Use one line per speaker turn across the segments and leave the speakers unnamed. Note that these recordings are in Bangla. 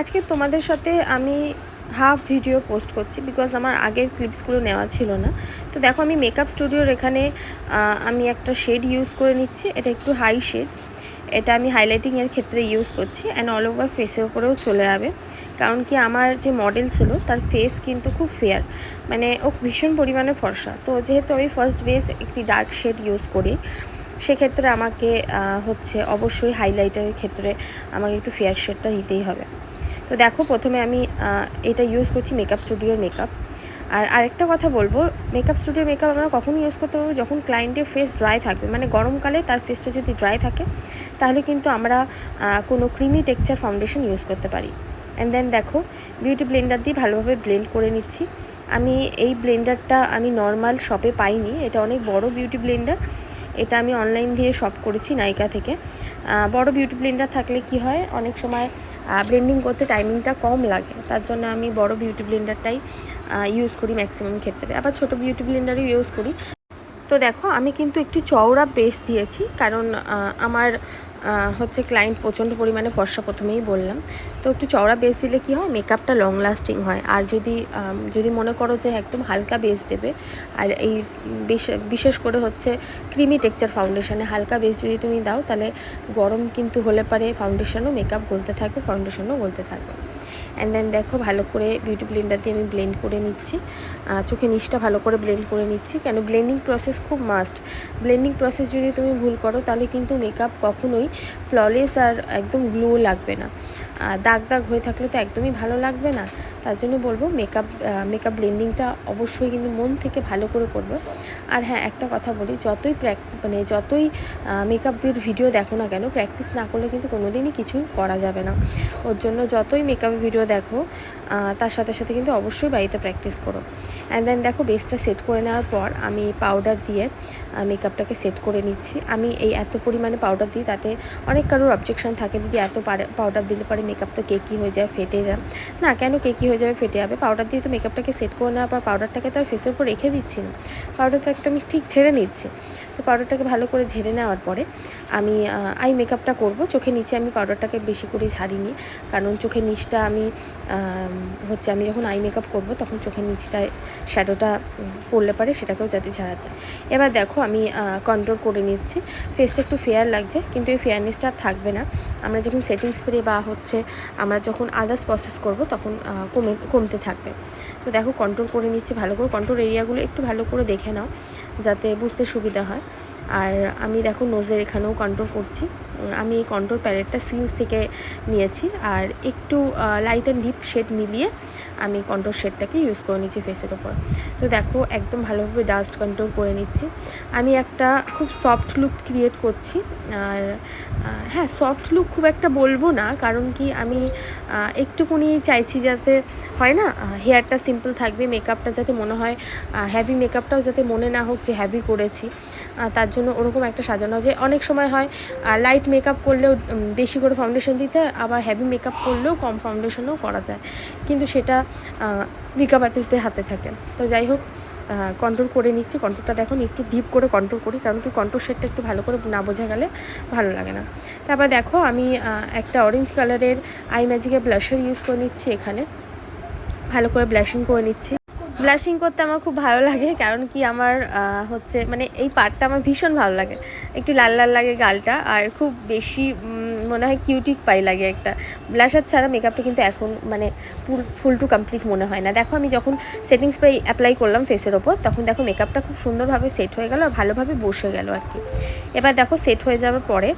আজকে তোমাদের সাথে আমি হাফ ভিডিও পোস্ট করছি বিকজ আমার আগের ক্লিপসগুলো নেওয়া ছিল না। তো দেখো আমি মেকআপ স্টুডিওর এখানে আমি একটা শেড ইউজ করে নিচ্ছি। এটা একটু হাই শেড এটা আমি হাইলাইটিংয়ের ক্ষেত্রে ইউজ করছি অ্যান্ড অল ওভার ফেসের উপরেও চলে যাবে। কারণ কি আমার যে মডেল ছিল, তার ফেস কিন্তু খুব ফেয়ার মানে ও ভীষণ পরিমাণে ফর্সা। তো যেহেতু আমি ফার্স্ট বেস একটি ডার্ক শেড ইউজ করি, সেক্ষেত্রে আমাকে হচ্ছে অবশ্যই হাইলাইটারের ক্ষেত্রে আমাকে একটু ফেয়ার শেডটা নিতেই হবে। তো দেখো প্রথমে আমি এটা ইউজ করছি মেকআপ স্টুডিওর মেকআপ আর আরেকটা কথা বলব মেকআপ স্টুডিও মেকআপ আমরা কখন ইউজ করতে পারব যখন ক্লায়েন্টের ফেস ড্রাই থাকবে। মানে গরমকালে তার ফেসটা যদি ড্রাই থাকে, তাহলে কিন্তু আমরা কোনো ক্রিমি টেক্সচার ফাউন্ডেশন ইউজ করতে পারি। অ্যান্ড দেন দেখো বিউটি ব্লেন্ডার দিয়ে ভালোভাবে ব্লেন্ড করে নিচ্ছি। আমি এই ব্লেন্ডারটা আমি নর্মাল শপে পাইনি, এটা অনেক বড় বিউটি ব্লেন্ডার এটা আমি অনলাইন দিয়ে শপ করেছি নাইকা থেকে। বড় বিউটি ব্লেন্ডার থাকলে কি হয়? অনেক সময় ব্লেন্ডিং করতে টাইমিংটা কম লাগে। তার জন্য আমি বড় বিউটি ব্লেন্ডারটাই ইউজ করি ম্যাক্সিমাম ক্ষেত্রে। আবার ছোট বিউটি ব্লেন্ডারও ইউজ করি। তো দেখো, আমি কিন্তু একটু চওড়া পেস্ট দিয়েছি। কারণ আমার হচ্ছে ক্লায়েন্ট প্রচণ্ড পরিমাণে ফর্সা প্রথমেই বললাম। তো একটু চওড়া বেস দিলে কী হয়? মেকআপটা লং লাস্টিং হয়। আর যদি যদি মনে করো যে একদম হালকা বেস দেবে, আর এই বিশেষ করে হচ্ছে ক্রিমি টেক্সচার ফাউন্ডেশনে হালকা বেস যদি তুমি দাও, তাহলে গরম কিন্তু হলে পারে ফাউন্ডেশনও মেকআপ গলতে থাকবে ফাউন্ডেশনও গলতে থাকবে। অ্যান্ড দেন দেখো ভালো করে বিউটি ব্লেন্ডার দিয়ে আমি ব্লেন্ড করে নিচ্ছি। চোখে নিচটা ভালো করে ব্লেন্ড করে নিচ্ছি। কেন? ব্লেন্ডিং প্রসেস খুব মাস্ট ব্লেন্ডিং প্রসেস যদি তুমি ভুল করো, তাহলে কিন্তু মেকআপ কখনোই ফ্ললেস আর একদম গ্লো লাগবে না। দাগ দাগ হয়ে থাকলে তো একদমই ভালো লাগবে না। তার জন্য বলব মেকআপ মেকআপ ব্লেন্ডিংটা অবশ্যই কিন্তু মন থেকে ভালো করে করবে। আর হ্যাঁ একটা কথা বলি, যতই প্র্যাক মানে যতই মেকআপের ভিডিও দেখো না কেন প্র্যাকটিস না করলে কিন্তু কোনো দিনই কিছুই করা যাবে না। ওর জন্য যতই মেকআপের ভিডিও দেখো তার সাথে সাথে কিন্তু অবশ্যই বাড়িতে প্র্যাকটিস করো। অ্যান্ড দেন দেখো বেসটা সেট করে নেওয়ার পর আমি পাউডার দিয়ে মেকআপটাকে সেট করে নিচ্ছি। আমি এই এত পরিমাণে পাউডার দিই তাতে অনেক কারোর অবজেকশন থাকে দিদি এত পাউডার দিলে পরে মেকআপ তো কেকি হয়ে যায় ফেটে যায়। না কেন কেকি হয়ে যাবে ফেটে যাবে? পাউডার দিয়ে তো মেকআপটাকে সেট করে নেওয়ার পর পাউডারটাকে তো আর ফেসের উপর রেখে দিচ্ছি না। পাউডারটাকে তো আমি ঠিক ছেড়ে নিচ্ছি। তো পাউডারটাকে ভালো করে ঝেড়ে নেওয়ার পরে আমি আই মেকআপটা করব। চোখের নিচে আমি পাউডারটাকে বেশি করে ঝাড়িনি। কারণ চোখের নিচটা আম, হচ্ছে আমি যখন আই মেকআপ করব, তখন চোখের নিচটায় শ্যাডোটা পড়লে পারে সেটাকেও যাতে ঝাড়া যায়। এবার দেখো আমি কন্ট্রোল করে নিচ্ছি। ফেসটা একটু ফেয়ার লাগছে, কিন্তু এই ফেয়ারনেসটা আর থাকবে না। আমরা যখন সেটিং স্প্রে বা হচ্ছে আমরা যখন আদার্স প্রসেস করব, তখন কমে, কমতে থাকবে। তো দেখো কন্ট্রোল করে নিচ্ছি ভালো করে। কন্ট্রোল এরিয়াগুলো একটু ভালো করে দেখে নাও, যাতে বুঝতে সুবিধা হয়। আর আমি দেখো নোজের এখানেও কন্ট্রোল করছি। আমি এই কন্ট্রোল প্যালেটটা সিন্স থেকে নিয়েছি। আর একটু লাইট অ্যান্ড ডিপ শেড মিলিয়ে আমি কন্ট্রোল শেডটাকে ইউজ করে নিচ্ছি ফেসের ওপর। তো দেখো, একদম ভালোভাবে ডাস্ট কন্ট্রোল করে নিচ্ছি। আমি একটা খুব সফট লুক ক্রিয়েট করছি। আর হ্যাঁ সফট লুক খুব একটা বলব না, কারণ কি আমি একটুকুনি চাইছি যাতে হয় না হেয়ারটা সিম্পল থাকবে মেকআপটা যাতে মনে হয় হ্যাভি মেকআপটাও যাতে মনে না হোক যে হ্যাভি করেছি। তার জন্য ওরকম একটা সাজানো যে অনেক সময় হয় লাইট মেকআপ করলেও বেশি করে ফাউন্ডেশন দিতে আবার হেভি মেকআপ করলেও কম ফাউন্ডেশনও করা যায়। কিন্তু সেটা মেকআপ আর্টিস্টদের হাতে থাকে। তো যাই হোক কন্ট্রোল করে নিচ্ছি। কন্ট্রোলটা দেখুন, একটু ডিপ করে কন্ট্রোল করি, কারণ কি কন্ট্রোল শেডটা একটু ভালো করে না বোঝা গেলে ভালো লাগে না। তারপর দেখো, আমি একটা অরেঞ্জ কালারের আই ম্যাজিকের ব্লাশার ইউজ করে নিচ্ছি এখানে। ভালো করে ব্লাশিং করে নিচ্ছি। ব্লাশিং করতে আমার খুব ভালো লাগে, কারণ কি আমার হচ্ছে মানে এই পার্টটা আমার ভীষণ ভালো লাগে। একটু লাল লাল লাগে গালটা, আর খুব বেশি মনে হয় কিউটিক পাই লাগে একটা। ব্লাশার ছাড়া মেকআপটা কিন্তু এখন মানে ফুল ফুল টু কমপ্লিট মনে হয় না। দেখো, আমি যখন সেটিং স্প্রে অ্যাপ্লাই করলাম ফেসের ওপর, তখন দেখো মেকআপটা খুব সুন্দরভাবে সেট হয়ে গেল আর ভালোভাবে বসে গেল আর কি। এবার দেখো সেট হয়ে যাওয়ার পরে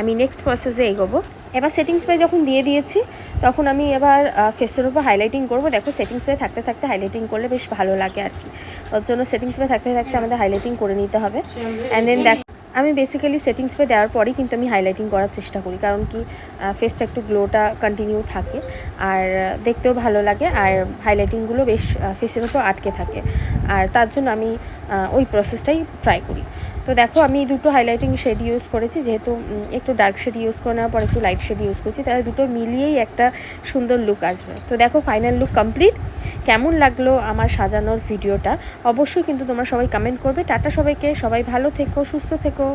আমি নেক্সট প্রসেসে এগোবো। এবার সেটিং স্প্রে যখন দিয়ে দিয়েছি, তখন আমি এবার ফেসের উপর হাইলাইটিং করব। দেখো সেটিং স্প্রে থাকতে থাকতে হাইলাইটিং করলে বেশ ভালো লাগে আর কি। ওর জন্য সেটিং স্প্রে থাকতে থাকতে আমাদের হাইলাইটিং করে নিতে হবে। অ্যান্ড দেন দেখ, আমি বেসিক্যালি সেটিং স্প্রে দেওয়ার পরেই কিন্তু আমি হাইলাইটিং করার চেষ্টা করি। কারণ কি ফেসটা একটু গ্লোটা কন্টিনিউ থাকে আর দেখতেও ভালো লাগে আর হাইলাইটিংগুলো বেশ ফেসের উপর আটকে থাকে। আর তার জন্য আমি ওই প্রসেসটাই ট্রাই করি। তো দেখো, আমি দুটো হাইলাইটিং শেড ইউজ করেছি, যেহেতু একটু ডার্ক শেড ইউজ করে নেওয়ার পর একটু লাইট শেড ইউজ করছি, তাহলে দুটো মিলিয়েই একটা সুন্দর লুক আসবে। তো দেখো ফাইনাল লুক কমপ্লিট কেমন লাগল আমার সাজানোর ভিডিওটা অবশ্যই কিন্তু তোমরা সবাই কমেন্ট করবে। টাটা সবাইকে, সবাই ভালো থেকো, সুস্থ থেকো।